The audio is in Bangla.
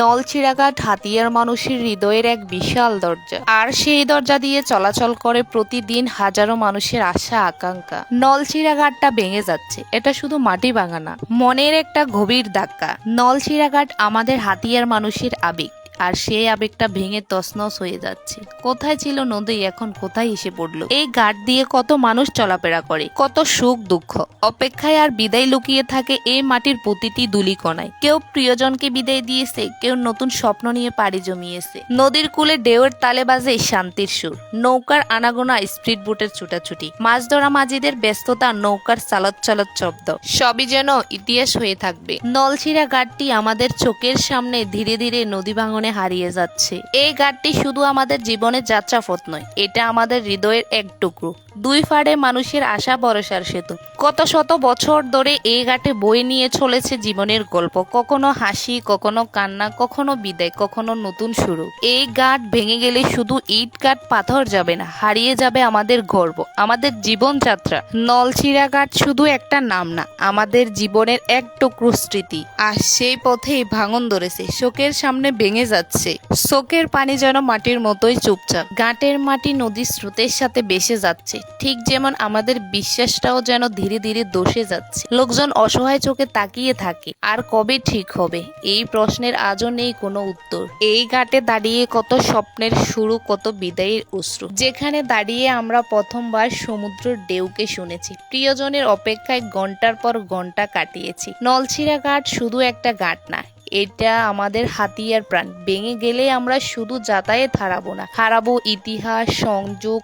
নলছিড়াঘাট হাতিয়ার মানুষের হৃদয়ের এক বিশাল দরজা। আর সেই দরজা দিয়ে চলাচল করে প্রতিদিন হাজারো মানুষের আশা, আকাঙ্ক্ষা। নলছিড়াঘাটটা ভেঙে যাচ্ছে। এটা শুধু মাটি ভাঙা না, মনের একটা গভীর ধাক্কা। নলছিড়াঘাট আমাদের হাতিয়ার মানুষের আবেগ। আর সেই আবেগটা ভেঙে তসনস হয়ে যাচ্ছে। কোথায় ছিল নদী, এখন কোথায় এসে পড়ল? এই ঘাট দিয়ে কত মানুষ চলাফেরা করে, কত সুখ দুঃখ। অপেক্ষায় আর বিদায় লুকিয়ে থাকে এই মাটির প্রতিটি দুলি দুলিকণায় কেউ প্রিয়জনকে বিদায় দিয়েছে, কেউ নতুন স্বপ্ন নিয়ে পাড়ি জমিয়েছে। নদীর কুলে ঢেউয়ের তালে বাজে শান্তির সুর। নৌকার আনাগোনা স্পিড বোটের ছুটাছুটি। মাছ ধরা মাঝিদের ব্যস্ততা, নৌকার চালত চালত শব্দ। সবই যেন ইতিহাস হয়ে থাকবে। নলছিরা ঘাটটি আমাদের চোখের সামনে ধীরে ধীরে নদী ভাঙনে হারিয়ে যাচ্ছে। এই গানটি শুধু আমাদের জীবনের যাত্রাপথ নয় এটা আমাদের হৃদয়ের এক টুকরো। দুই ফাড়ে মানুষের আশা ভরসার সেতু। কত শত বছর ধরে এই ঘাটে বয়ে নিয়ে চলেছে জীবনের গল্প। কখনো হাসি, কখনো কান্না, কখনো বিদায়, কখনো নতুন শুরু। এই ঘাট ভেঙে গেলে শুধু ইট কাঠ পাথর যাবে না, হারিয়ে যাবে আমাদের গর্ব, আমাদের জীবনযাত্রা। নলছিড়া ঘাট শুধু একটা নাম না, আমাদের জীবনের এক টুকরো স্মৃতি। আর সেই পথেই ভাঙন ধরেছে, শোকের সামনে ভেঙে যাচ্ছে। শোকের পানি যেন মাটির মতোই চুপচাপ, ঘাটের মাটি নদীর স্রোতের সাথে বেসে যাচ্ছে। ঠিক যেমন আমাদের বিশ্বাসটাও যেন ধীরে ধীরে দোষে যাচ্ছে। লোকজন অসহায় চোখে তাকিয়ে থাকে, আর কবে ঠিক হবে? এই প্রশ্নের আজও নেই কোনো উত্তর। এই ঘাটে দাঁড়িয়ে কত স্বপ্নের শুরু, কত বিদায়ের অশ্রু। যেখানে দাঁড়িয়ে আমরা প্রথমবার সমুদ্রের ঢেউকে শুনেছি। প্রিয়জনের অপেক্ষায় ঘণ্টার পর ঘণ্টা কাটিয়েছি। নলছিড়া ঘাট শুধু একটা ঘাট না, এটা আমাদের হাতিয়ার প্রাণ। ভেঙে গেলে আমরা শুধু যাতায়াত হারাবো না। হারাবো ইতিহাস, সংযোগ